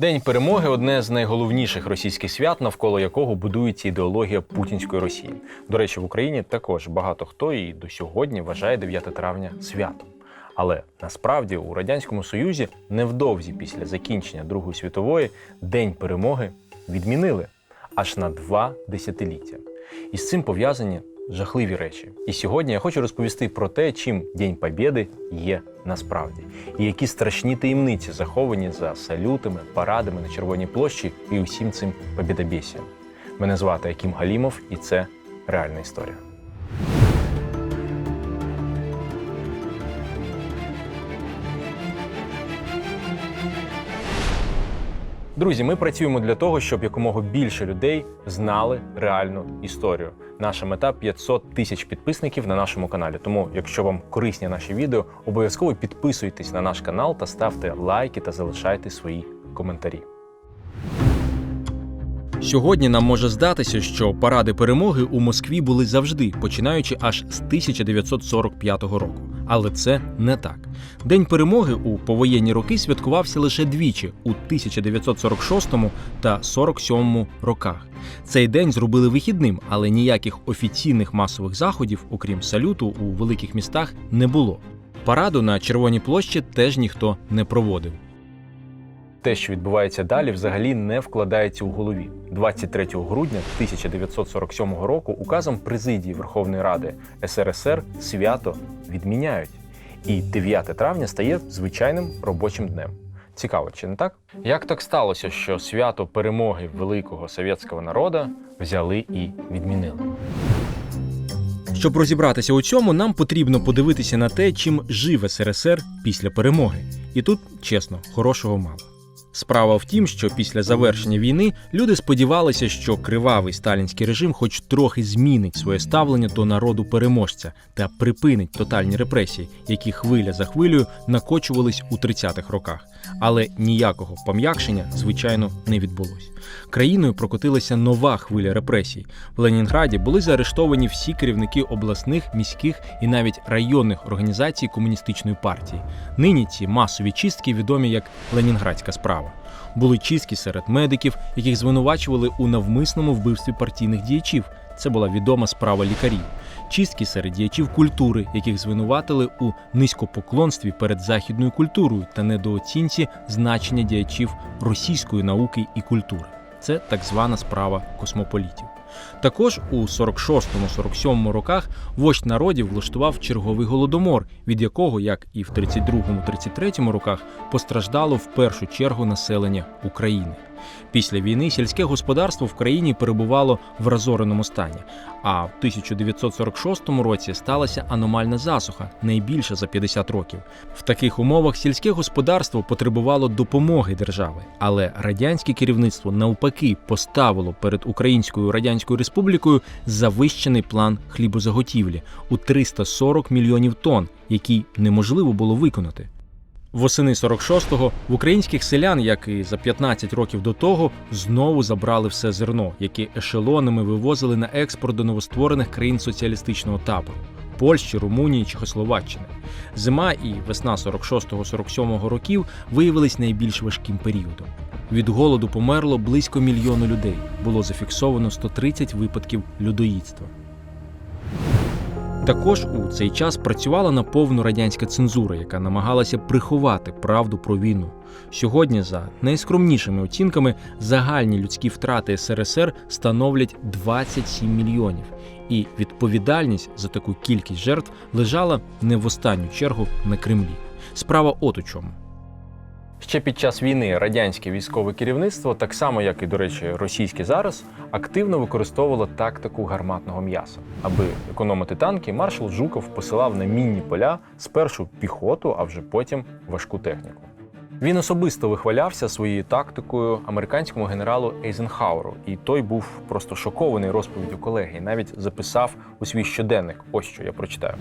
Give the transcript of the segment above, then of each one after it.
День перемоги одне з найголовніших російських свят, навколо якого будується ідеологія путінської Росії. До речі, в Україні також багато хто і до сьогодні вважає 9 травня святом. Але насправді у радянському союзі невдовзі після закінчення Другої світової День перемоги відмінили аж на два десятиліття. І з цим пов'язані жахливі речі. І сьогодні я хочу розповісти про те, чим День Побєди є насправді, і які страшні таємниці заховані за салютами, парадами на Червоній площі і усім цим побєдобєсієм. Мене звати Акім Галімов, і це реальна історія. Друзі, ми працюємо для того, щоб якомога більше людей знали реальну історію. Наша мета 500 тисяч підписників на нашому каналі. Тому, якщо вам корисні наші відео, обов'язково підписуйтесь на наш канал та ставте лайки та залишайте свої коментарі. Сьогодні нам може здатися, що паради перемоги у Москві були завжди, починаючи аж з 1945 року. Але це не так. День перемоги у повоєнні роки святкувався лише двічі у 1946 та 47 роках. Цей день зробили вихідним, але ніяких офіційних масових заходів, окрім салюту, у великих містах не було. Параду на Червоній площі теж ніхто не проводив. Те, що відбувається далі, взагалі не вкладається у голові. 23 грудня 1947 року указом президії Верховної Ради СРСР свято відміняють. І 9 травня стає звичайним робочим днем. Цікаво, чи не так? Як так сталося, що свято перемоги великого совєтського народу взяли і відмінили? Щоб розібратися у цьому, нам потрібно подивитися на те, чим жив СРСР після перемоги. І тут, чесно, хорошого мало. Справа в тім, що після завершення війни люди сподівалися, що кривавий сталінський режим хоч трохи змінить своє ставлення до народу переможця та припинить тотальні репресії, які хвиля за хвилею накочувались у 30-х роках. Але ніякого пом'якшення, звичайно, не відбулось. Країною прокотилася нова хвиля репресій. В Ленінграді були заарештовані всі керівники обласних, міських і навіть районних організацій комуністичної партії. Нині ці масові чистки відомі як Ленінградська справа. Були чистки серед медиків, яких звинувачували у навмисному вбивстві партійних діячів. Це була відома справа лікарів. Чистки серед діячів культури, яких звинуватили у низькопоклонстві перед західною культурою та недооцінці значення діячів російської науки і культури. Це так звана справа космополітів. Також у 46-47 роках вождь народів влаштував черговий голодомор, від якого, як і в 32-33 роках, постраждало в першу чергу населення України. Після війни сільське господарство в країні перебувало в розореному стані. А в 1946 році сталася аномальна засуха, найбільша за 50 років. В таких умовах сільське господарство потребувало допомоги держави, але радянське керівництво навпаки поставило перед Українською Радянською Республікою завищений план хлібозаготівлі у 340 мільйонів тонн, який неможливо було виконати. Восени 46-го в українських селян, як і за 15 років до того, знову забрали все зерно, яке ешелонами вивозили на експорт до новостворених країн соціалістичного табору Польщі, Румунії, Чехословаччини. Зима і весна 46-47 років виявились найбільш важким періодом. Від голоду померло близько мільйону людей. Було зафіксовано 130 випадків людоїдства. Також у цей час працювала на повну радянська цензура, яка намагалася приховати правду про війну. Сьогодні, за найскромнішими оцінками, загальні людські втрати СРСР становлять 27 мільйонів, і відповідальність за таку кількість жертв лежала не в останню чергу на Кремлі. Справа от у чому. Ще під час війни радянське військове керівництво, так само як і, до речі, російське зараз, активно використовувало тактику гарматного м'яса. Аби економити танки, маршал Жуков посилав на мінні поля спершу піхоту, а вже потім важку техніку. Він особисто вихвалявся своєю тактикою американському генералу Ейзенхауеру, і той був просто шокований розповіддю колеги, і навіть записав у свій щоденник. Ось що я прочитаю.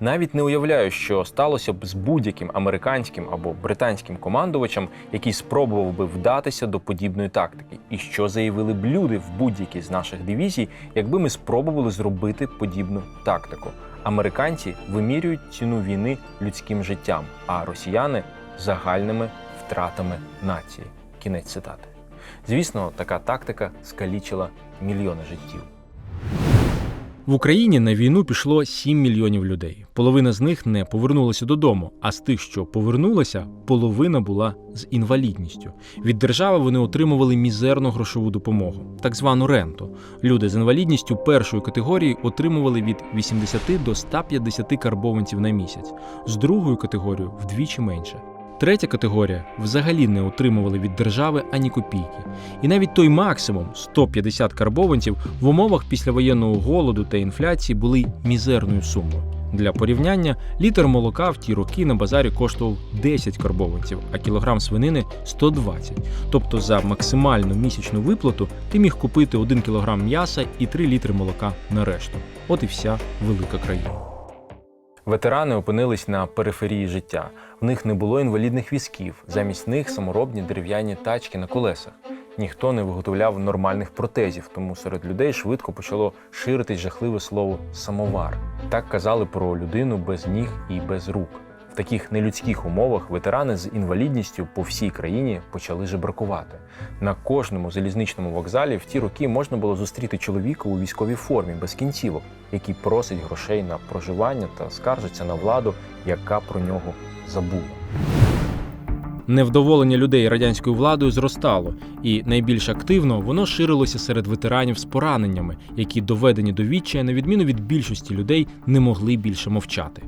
Навіть не уявляю, що сталося б з будь-яким американським або британським командувачем, який спробував би вдатися до подібної тактики, і що заявили б люди в будь-якій з наших дивізій, якби ми спробували зробити подібну тактику. Американці вимірюють ціну війни людським життям, а росіяни загальними втратами нації. Кінець цитати. Звісно, така тактика скалічила мільйони життів. В Україні на війну пішло 7 мільйонів людей. Половина з них не повернулася додому, а з тих, що повернулися, половина була з інвалідністю. Від держави вони отримували мізерну грошову допомогу, так звану ренту. Люди з інвалідністю першої категорії отримували від 80 до 150 карбованців на місяць, з другою категорією вдвічі менше. Третя категорія взагалі не отримували від держави ані копійки. І навіть той максимум 150 карбованців в умовах післявоєнного голоду та інфляції були мізерною сумою. Для порівняння літр молока в ті роки на базарі коштував 10 карбованців, а кілограм свинини 120. Тобто за максимальну місячну виплату ти міг купити 1 кілограм м'яса і 3 літри молока на решту. От і вся велика країна. Ветерани опинились на периферії життя. В них не було інвалідних візків, замість них саморобні дерев'яні тачки на колесах. Ніхто не виготовляв нормальних протезів, тому серед людей швидко почало ширитись жахливе слово самовар. Так казали про людину без ніг і без рук. Таких нелюдських умовах ветерани з інвалідністю по всій країні почали жебракувати. На кожному залізничному вокзалі в ті роки можна було зустріти чоловіка у військовій формі без кінцівок, який просить грошей на проживання та скаржиться на владу, яка про нього забула. Невдоволення людей радянською владою зростало, і найбільш активно воно ширилося серед ветеранів з пораненнями, які доведені до відчая, на відміну від більшості людей, не могли більше мовчати.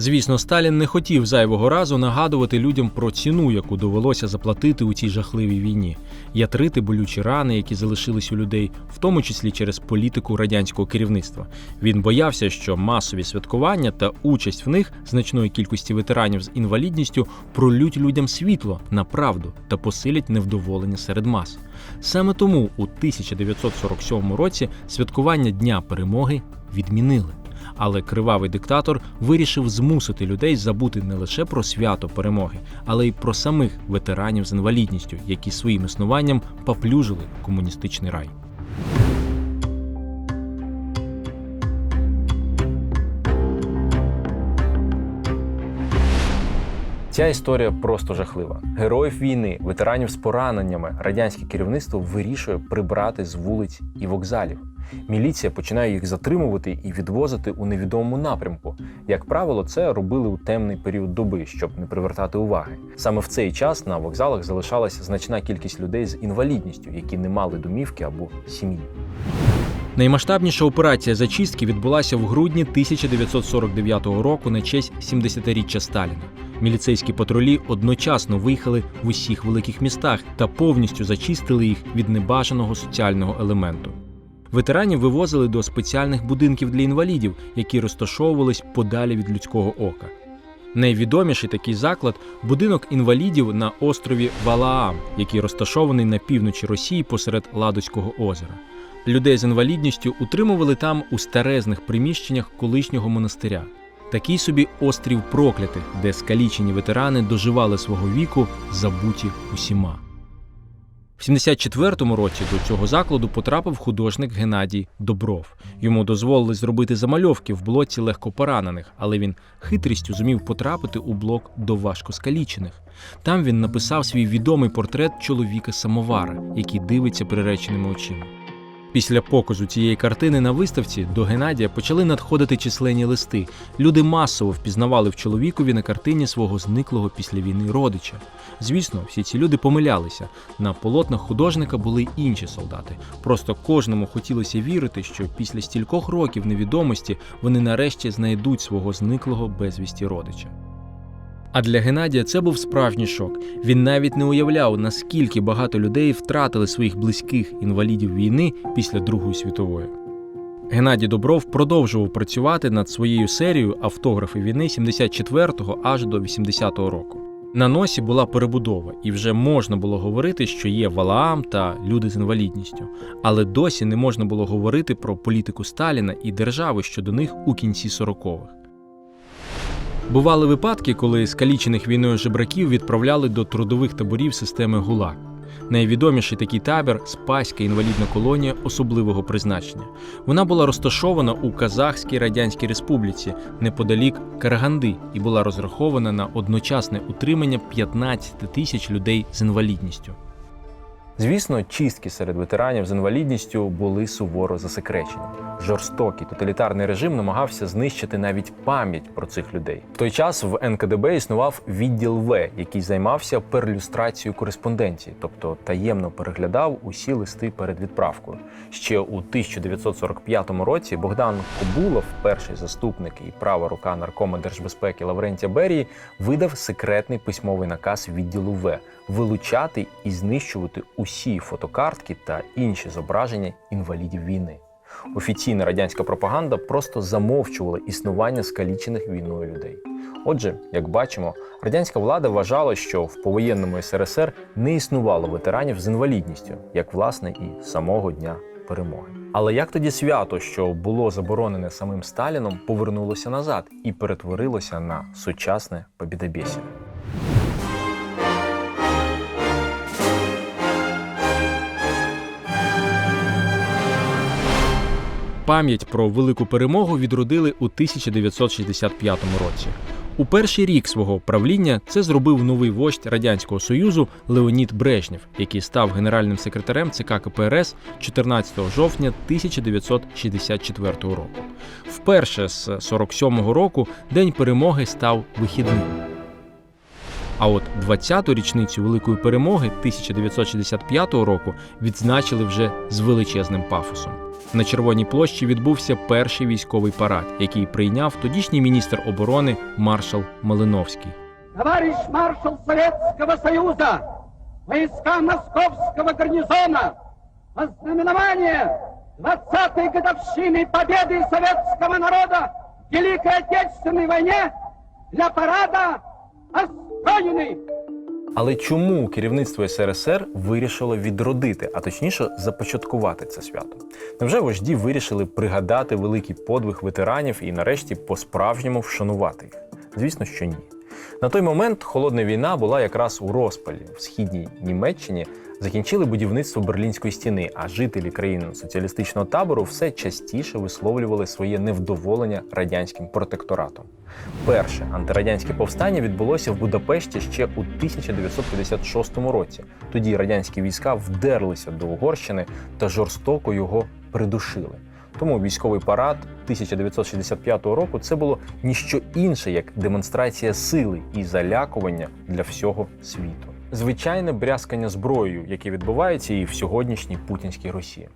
Звісно, Сталін не хотів зайвого разу нагадувати людям про ціну, яку довелося заплатити у цій жахливій війні, ятрити болючі рани, які залишились у людей, в тому числі через політику радянського керівництва. Він боявся, що масові святкування та участь в них значної кількості ветеранів з інвалідністю пролють людям світло на правду та посилять невдоволення серед мас. Саме тому у 1947 році святкування Дня перемоги відмінили. Але кривавий диктатор вирішив змусити людей забути не лише про свято перемоги, але й про самих ветеранів з інвалідністю, які своїм існуванням поплюжили комуністичний рай. Ця історія просто жахлива. Героїв війни, ветеранів з пораненнями, радянське керівництво вирішує прибрати з вулиць і вокзалів. Міліція починає їх затримувати і відвозити у невідомому напрямку. Як правило, це робили у темний період доби, щоб не привертати уваги. Саме в цей час на вокзалах залишалася значна кількість людей з інвалідністю, які не мали домівки або сім'ї. Наймасштабніша операція зачистки відбулася в грудні 1949 року на честь 70-річчя Сталіна. Міліцейські патрулі одночасно виїхали в усіх великих містах та повністю зачистили їх від небажаного соціального елементу. Ветеранів вивозили до спеціальних будинків для інвалідів, які розташовувались подалі від людського ока. Найвідоміший такий заклад будинок інвалідів на острові Валаам, який розташований на півночі Росії посеред Ладоського озера. Людей з інвалідністю утримували там у старезних приміщеннях колишнього монастиря. Такий собі острів проклятих, де скалічені ветерани доживали свого віку, забуті усіма. В 74-му році до цього закладу потрапив художник Геннадій Добров. Йому дозволили зробити замальовки в блоці легкопоранених, але він хитрістю зумів потрапити у блок до важкоскалічених. Там він написав свій відомий портрет чоловіка самовара, який дивиться приреченими очима. Після показу цієї картини на виставці до Геннадія почали надходити численні листи. Люди масово впізнавали в чоловікові на картині свого зниклого після війни родича. Звісно, всі ці люди помилялися. На полотнах художника були інші солдати. Просто кожному хотілося вірити, що після стількох років невідомості вони нарешті знайдуть свого зниклого безвісті родича. А для Геннадія це був справжній шок. Він навіть не уявляв, наскільки багато людей втратили своїх близьких інвалідів війни після Другої світової. Геннадій Добров продовжував працювати над своєю серією автографи війни 74-го аж до 80-го року. На носі була перебудова, і вже можна було говорити, що є Валаам та люди з інвалідністю, але досі не можна було говорити про політику Сталіна і держави щодо них у кінці 40-х. Бували випадки, коли скалічених війною жебраків відправляли до трудових таборів системи ГУЛАГ. Найвідоміший такий табір Спаська інвалідна колонія особливого призначення. Вона була розташована у Казахській Радянській Республіці неподалік Караганди і була розрахована на одночасне утримання 15 тисяч людей з інвалідністю. Звісно, чистки серед ветеранів з інвалідністю були суворо засекречені. Жорстокий тоталітарний режим намагався знищити навіть пам'ять про цих людей. В той час в НКДБ існував відділ В, який займався перлюстрацією кореспонденції, тобто таємно переглядав усі листи перед відправкою. Ще у 1945 році Богдан Кобулов, перший заступник і права рука наркома держбезпеки Лаврентія Берії, видав секретний письмовий наказ відділу В вилучати і знищувати усі фотокартки та інші зображення інвалідів війни. Офіційна радянська пропаганда просто замовчувала існування скалічених війною людей. Отже, як бачимо, радянська влада вважала, що в повоєнному СРСР не існувало ветеранів з інвалідністю, як власне і самого дня перемоги. Але як тоді свято, що було заборонене самим Сталіном, повернулося назад і перетворилося на сучасне побідобєсія? Пам'ять про велику перемогу відродили у 1965 році. У перший рік свого правління це зробив новий вождь радянського союзу Леонід Брежнєв, який став генеральним секретарем ЦК КПРС 14 жовтня 1964 року. Вперше з 47-го року День перемоги став вихідним. А от 20-ту річницю Великої перемоги 1965 року відзначили вже з величезним пафосом. На Червоній площі відбувся перший військовий парад, який прийняв тодішній міністр оборони маршал Малиновський. Товарищ маршал Советского Союза, войска московского гарнизона, ознаменование 20-й годовщины победы советского народа в Великой Отечественной войне для парада отстроены. Але чому керівництво СРСР вирішило відродити, а точніше започаткувати це свято? Невже вожді вирішили пригадати великий подвиг ветеранів і нарешті по-справжньому вшанувати їх? Звісно, що ні. На той момент холодна війна була якраз у розпалі в східній Німеччині. Закінчили будівництво Берлінської стіни, а жителі країн соціалістичного табору все частіше висловлювали своє невдоволення радянським протекторатом. Перше антирадянське повстання відбулося в Будапешті ще у 1956 році. Тоді радянські війська вдерлися до Угорщини та жорстоко його придушили. Тому військовий парад 1965 року це було ніщо інше як демонстрація сили і залякування для всього світу. Звичайне брязкання зброєю, яке відбувається і в сьогоднішній путінській Росії.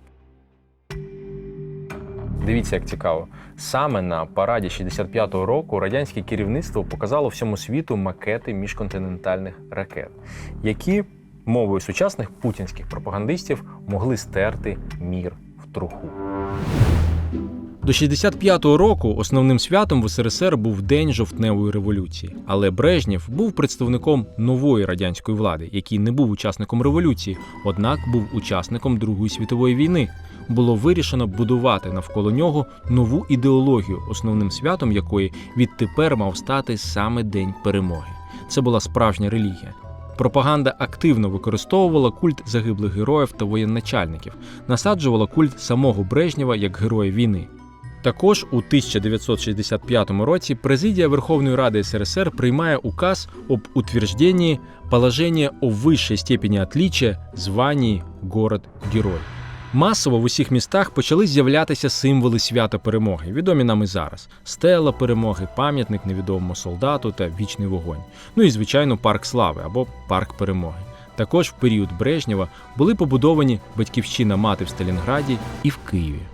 Дивіться, як цікаво. Саме на параді 65-го року радянське керівництво показало всьому світу макети міжконтинентальних ракет, які мовою сучасних путінських пропагандистів могли стерти мір в труху. До 65-го року основним святом в СРСР був День жовтневої революції, але Брежнєв був представником нової радянської влади, який не був учасником революції, однак був учасником Другої світової війни. Було вирішено будувати навколо нього нову ідеологію, основним святом якої відтепер мав стати саме День перемоги. Це була справжня релігія. Пропаганда активно використовувала культ загиблих героїв та воєначальників, насаджувала культ самого Брежнєва як героя війни. Також у 1965 році президія Верховної Ради СРСР приймає указ об утверждении положения о высшей степени отличия званні город-герой. Масово в усіх містах почали з'являтися символи свята перемоги, відомі нам і зараз: стела перемоги, пам'ятник невідомому солдату та вічний вогонь. Ну і звичайно, парк слави або парк перемоги. Також в період Брежнєва були побудовані батьківщина мати в Сталінграді і в Києві.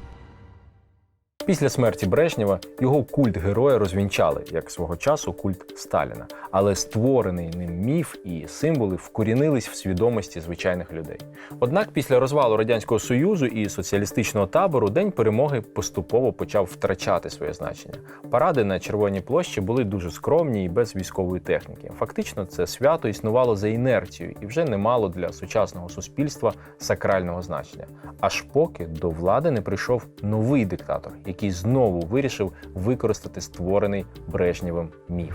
Після смерті Брежнєва його культ героя розвінчали, як свого часу культ Сталіна. Але створений ним міф і символи вкорінились в свідомості звичайних людей. Однак після розвалу радянського союзу і соціалістичного табору День перемоги поступово почав втрачати своє значення. Паради на Червоній площі були дуже скромні і без військової техніки. Фактично, це свято існувало за інерцією і вже не мало для сучасного суспільства сакрального значення. Аж поки до влади не прийшов новий диктатор, який знову вирішив використати створений Брежнєвим міф.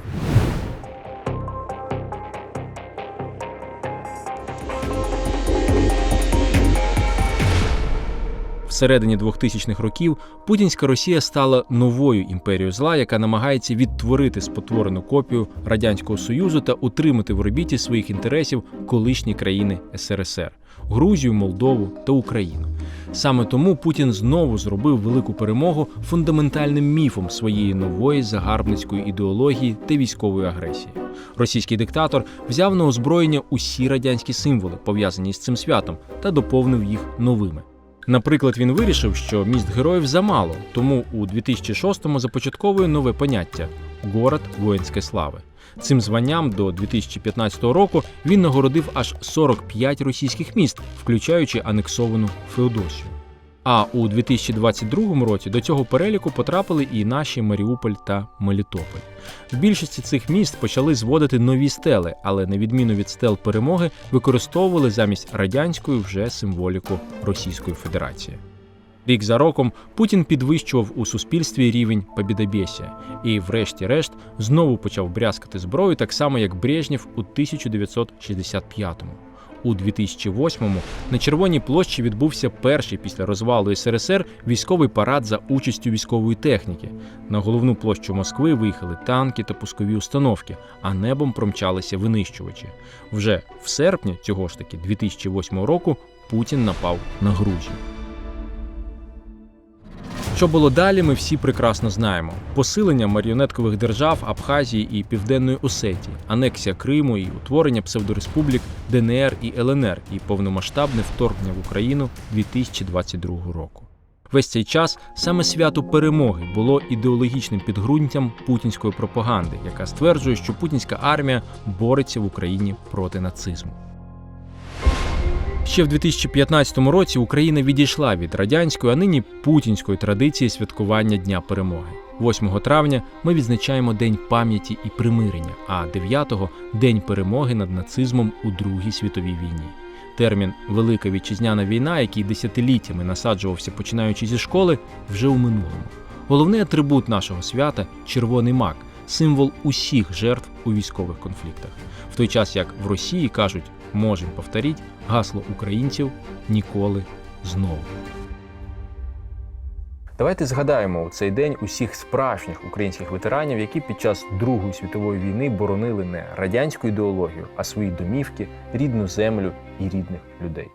Всередині 2000-х років путінська Росія стала новою імперією зла, яка намагається відтворити спотворену копію радянського союзу та утримати в орбіті своїх інтересів колишні країни СРСР. Грузію, Молдову та Україну. Саме тому Путін знову зробив велику перемогу фундаментальним міфом своєї нової загарбницької ідеології та військової агресії. Російський диктатор взяв на озброєння усі радянські символи, пов'язані з цим святом, та доповнив їх новими. Наприклад, він вирішив, що міст героїв замало, тому у 2006-му започатковує нове поняття город воїнської слави. Цим званням до 2015 року він нагородив аж 45 російських міст, включаючи анексовану Феодосію. А у 2022 році до цього переліку потрапили і наші Маріуполь та Мелітополь. В більшості цих міст почали зводити нові стели, але на відміну від стел перемоги використовували замість радянської вже символіку Російської Федерації. Рік за роком Путін підвищував у суспільстві рівень побідобєсія і, врешті-решт, знову почав брязкати зброю, так само як Брежнєв у 1965-му. У 2008-му на Червоній площі відбувся перший після розвалу СРСР військовий парад за участю військової техніки. На головну площу Москви виїхали танки та пускові установки, а небом промчалися винищувачі. Вже в серпні цього ж таки 2008 року Путін напав на Грузію. Що було далі, ми всі прекрасно знаємо: посилення маріонеткових держав Абхазії і Південної Осетії, анексія Криму і утворення псевдореспублік ДНР і ЛНР і повномасштабне вторгнення в Україну 2022 року. Весь цей час саме свято перемоги було ідеологічним підґрунтям путінської пропаганди, яка стверджує, що путінська армія бореться в Україні проти нацизму. Ще в 2015 році Україна відійшла від радянської, а нині путінської традиції святкування Дня перемоги. 8 травня ми відзначаємо День пам'яті і примирення, а 9-го – День перемоги над нацизмом у Другій світовій війні. Термін Велика вітчизняна війна, який десятиліттями насаджувався починаючи зі школи, вже у минулому. Головний атрибут нашого свята червоний мак, символ усіх жертв у військових конфліктах. В той час як в Росії кажуть можемо повторіть гасло українців ніколи знову. Давайте згадаємо у цей день усіх справжніх українських ветеранів, які під час Другої світової війни боронили не радянську ідеологію, а свої домівки, рідну землю і рідних людей.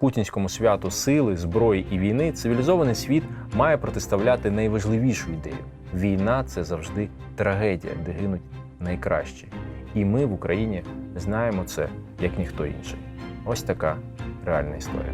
Путінському святу сили, зброї і війни цивілізований світ має протиставляти найважливішу ідею: війна це завжди трагедія, де гинуть найкращі. І ми в Україні знаємо це як ніхто інший. Ось така реальна історія.